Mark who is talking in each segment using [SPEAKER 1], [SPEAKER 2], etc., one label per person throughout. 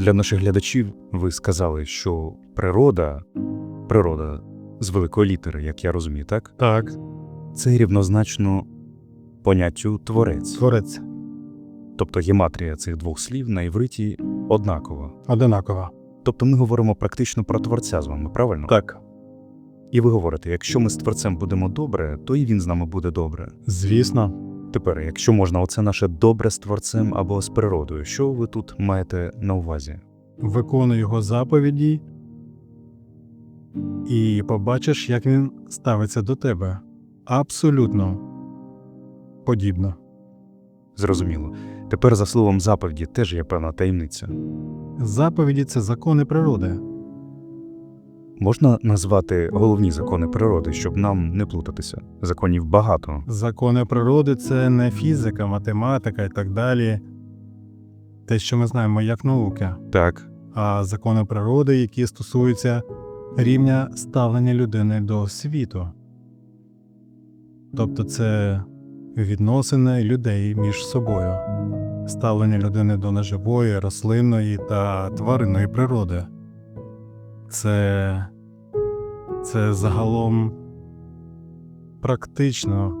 [SPEAKER 1] Для наших глядачів ви сказали, що природа, природа з великої літери, як я розумію, так?
[SPEAKER 2] Так,
[SPEAKER 1] Це рівнозначно поняттю творець.
[SPEAKER 2] творець
[SPEAKER 1] Тобто гематрія цих двох слів на івриті однакова.
[SPEAKER 2] одинакова.
[SPEAKER 1] Тобто ми говоримо практично про творця з вами, правильно?
[SPEAKER 2] Так.
[SPEAKER 1] І ви говорите, якщо ми з творцем будемо добре, то і він з нами буде добре.
[SPEAKER 2] Звісно,
[SPEAKER 1] Тепер, якщо можна, оце наше добре з творцем або з природою, що ви тут маєте на увазі?
[SPEAKER 2] виконуй його заповіді і побачиш, як він ставиться до тебе. Абсолютно подібно.
[SPEAKER 1] Зрозуміло. Тепер за словом заповіді теж є певна таємниця.
[SPEAKER 2] Заповіді це закони природи.
[SPEAKER 1] Можна назвати головні закони природи, щоб нам не плутатися. Законів багато.
[SPEAKER 2] Закони природи це не фізика, математика і так далі. Те, що ми знаємо як науки,
[SPEAKER 1] Так,
[SPEAKER 2] а закони природи, які стосуються рівня ставлення людини до світу. Тобто це відносини людей між собою, ставлення людини до неживої, рослинної та тваринної природи. Це, це загалом практично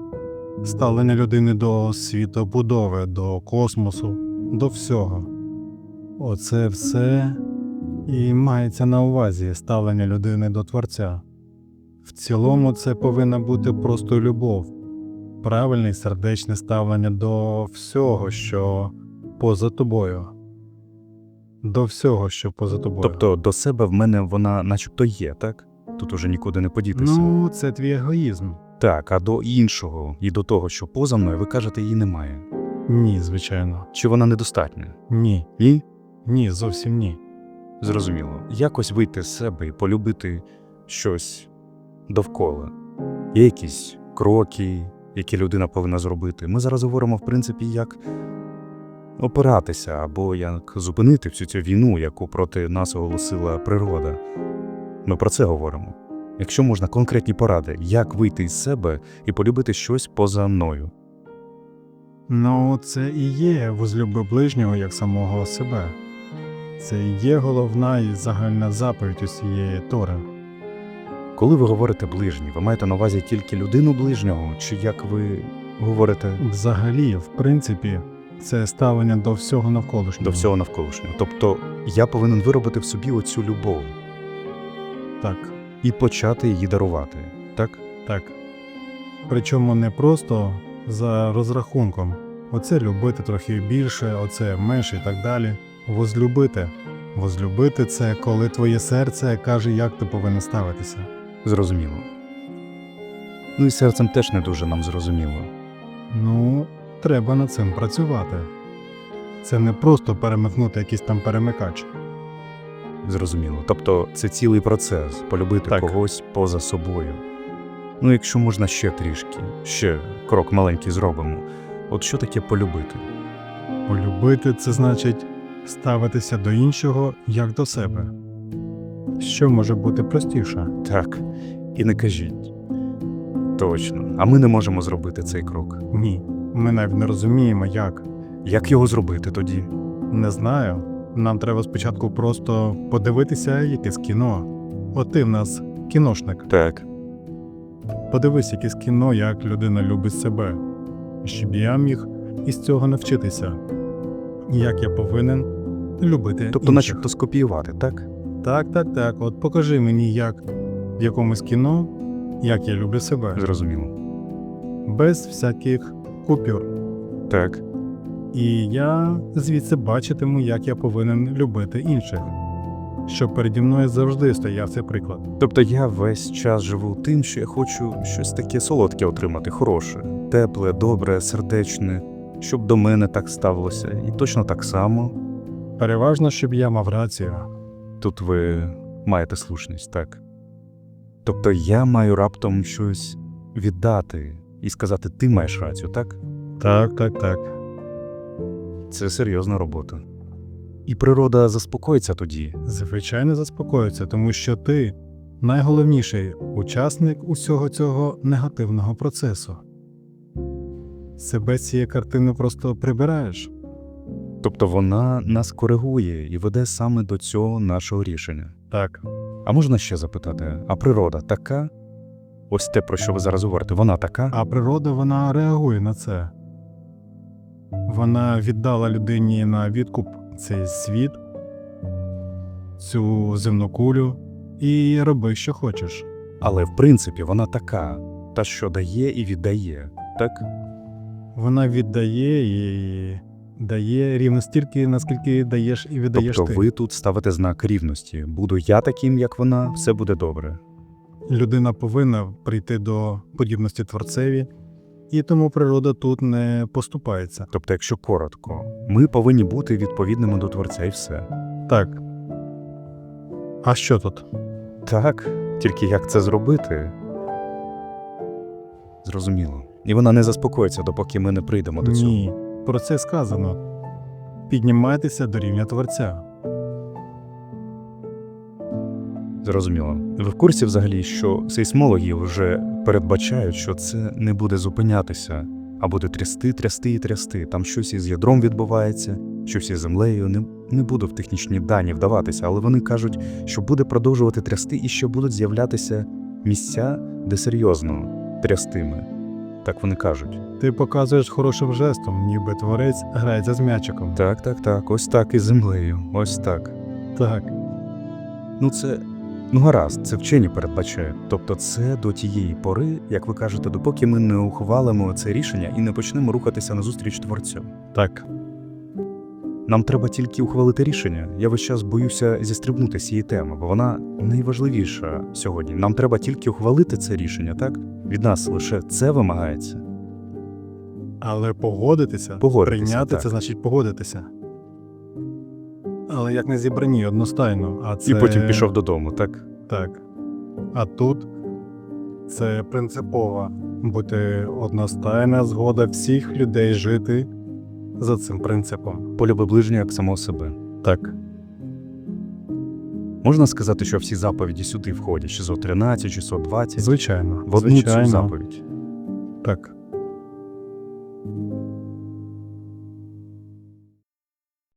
[SPEAKER 2] ставлення людини до світобудови, до космосу, до всього. Оце все і мається на увазі ставлення людини до Творця. В цілому це повинна бути просто любов, правильне і сердечне ставлення до всього, що поза тобою. До всього, що поза тобою.
[SPEAKER 1] тобто до себе в мене вона начебто є, так? Тут уже нікуди не подітися.
[SPEAKER 2] ну, це твій егоїзм.
[SPEAKER 1] Так, а до іншого і до того, що поза мною, ви кажете, її немає.
[SPEAKER 2] Ні, звичайно.
[SPEAKER 1] Чи вона недостатня?
[SPEAKER 2] Ні.
[SPEAKER 1] І?
[SPEAKER 2] Ні, зовсім ні.
[SPEAKER 1] Зрозуміло. Якось вийти з себе і полюбити щось довкола. Є якісь кроки, які людина повинна зробити. Ми зараз говоримо, в принципі, як опиратися або як зупинити всю цю війну, яку проти нас оголосила природа. Ми про це говоримо. Якщо можна конкретні поради, як вийти із себе і полюбити щось поза мною.
[SPEAKER 2] Ну, це і є возлюби ближнього як самого себе. Це і є головна і загальна заповідь усієї Тори.
[SPEAKER 1] Коли ви говорите ближній, ви маєте на увазі тільки людину ближнього, чи як ви говорите
[SPEAKER 2] Взагалі, в принципі, це ставлення до всього навколишнього.
[SPEAKER 1] до всього навколишнього? Тобто я повинен виробити в собі оцю любов
[SPEAKER 2] Так,
[SPEAKER 1] і почати її дарувати, так?
[SPEAKER 2] так. Причому не просто за розрахунком. Оце любити трохи більше, оце менше і так далі. Возлюбити. Возлюбити це коли твоє серце каже, як ти повинен ставитися.
[SPEAKER 1] Зрозуміло. Ну і серцем теж не дуже нам зрозуміло.
[SPEAKER 2] Ну, треба над цим працювати. Це не просто перемикнути якийсь там перемикач.
[SPEAKER 1] Зрозуміло. Тобто це цілий процес полюбити
[SPEAKER 2] Так.
[SPEAKER 1] когось поза собою. Ну, якщо можна ще трішки, ще крок маленький зробимо. От що таке полюбити?
[SPEAKER 2] Полюбити це значить ставитися до іншого як до себе. Що може бути простіше?
[SPEAKER 1] Так, і не кажіть. Точно. А ми не можемо зробити цей крок.
[SPEAKER 2] Ні. Ми навіть не розуміємо, як.
[SPEAKER 1] Як його зробити тоді?
[SPEAKER 2] Не знаю. Нам треба спочатку просто подивитися якесь кіно. От ти в нас кіношник.
[SPEAKER 1] Так.
[SPEAKER 2] Подивись якесь кіно, як людина любить себе, щоб я міг із цього навчитися. Як я повинен любити.
[SPEAKER 1] Тобто,
[SPEAKER 2] інших.
[SPEAKER 1] начебто скопіювати, так?
[SPEAKER 2] Так, так, так. От покажи мені, як в якомусь кіно, як я люблю себе,
[SPEAKER 1] Зрозуміло.
[SPEAKER 2] без всяких купюр.
[SPEAKER 1] Так.
[SPEAKER 2] І я звідси бачитиму, як я повинен любити інших, щоб переді мною завжди стояв цей приклад.
[SPEAKER 1] Тобто я весь час живу тим, що я хочу щось таке солодке отримати, хороше, тепле, добре, сердечне, щоб до мене так ставилося. І точно так само.
[SPEAKER 2] Переважно, щоб я мав рацію.
[SPEAKER 1] Тут ви маєте слушність, так. Тобто я маю раптом щось віддати і сказати, ти маєш рацію, так?
[SPEAKER 2] Так, так, так.
[SPEAKER 1] Це серйозна робота. І природа заспокоїться тоді.
[SPEAKER 2] Звичайно, заспокоїться, тому що ти найголовніший учасник усього цього негативного процесу. Себе цієї картини просто прибираєш.
[SPEAKER 1] Тобто вона нас коригує і веде саме до цього нашого рішення.
[SPEAKER 2] Так.
[SPEAKER 1] А можна ще запитати: а природа така? Ось те, про що ви зараз говорите, вона така?
[SPEAKER 2] А природа вона реагує на це. Вона віддала людині на відкуп цей світ, цю земну кулю, і роби, що хочеш.
[SPEAKER 1] Але в принципі вона така, та що дає і віддає, так?
[SPEAKER 2] Вона віддає і дає рівно стільки, наскільки даєш і віддаєш
[SPEAKER 1] тобто
[SPEAKER 2] ти.
[SPEAKER 1] ви тут ставите знак рівності. Буду я таким, як вона, все буде добре.
[SPEAKER 2] Людина повинна прийти до подібності творцеві, і тому природа тут не поступається.
[SPEAKER 1] Тобто, якщо коротко, ми повинні бути відповідними до творця і все.
[SPEAKER 2] Так. А що тут?
[SPEAKER 1] Так, тільки як це зробити? Зрозуміло. І вона не заспокоїться, допоки ми не прийдемо до цього.
[SPEAKER 2] Ні, про це сказано. Піднімайтеся до рівня творця.
[SPEAKER 1] Зрозуміло. Ви в курсі взагалі, що сейсмологи вже передбачають, що це не буде зупинятися, а буде трясти, трясти і трясти. Там щось із ядром відбувається, щось із землею. Не, не буду в технічні дані вдаватися, але вони кажуть, що буде продовжувати трясти і що будуть з'являтися місця, де серйозно трястиме. Так вони кажуть.
[SPEAKER 2] Ти показуєш хорошим жестом, ніби творець грається з м'ячиком.
[SPEAKER 1] Так, так, так, ось так і землею. Ось так.
[SPEAKER 2] Так.
[SPEAKER 1] Ну, це. Ну, гаразд, це вчені передбачають. Тобто, це до тієї пори, як ви кажете, допоки ми не ухвалимо це рішення і не почнемо рухатися назустріч творцю.
[SPEAKER 2] Так.
[SPEAKER 1] Нам треба тільки ухвалити рішення. Я весь час боюся зістрибнути з цієї теми, бо вона найважливіша сьогодні. Нам треба тільки ухвалити це рішення, так? Від нас лише це вимагається.
[SPEAKER 2] Але погодитися,
[SPEAKER 1] Погодитися,
[SPEAKER 2] прийняти
[SPEAKER 1] так.
[SPEAKER 2] це значить погодитися. Але як не зібрані одностайно, а це
[SPEAKER 1] І потім пішов додому, так?
[SPEAKER 2] так. А тут це принципово бути одностайна згода всіх людей жити за цим принципом.
[SPEAKER 1] Полюби ближнього як самого себе.
[SPEAKER 2] Так.
[SPEAKER 1] Можна сказати, що всі заповіді сюди входять: 613, 620,
[SPEAKER 2] Звичайно.
[SPEAKER 1] в одну
[SPEAKER 2] звичайно.
[SPEAKER 1] цю заповідь.
[SPEAKER 2] Так.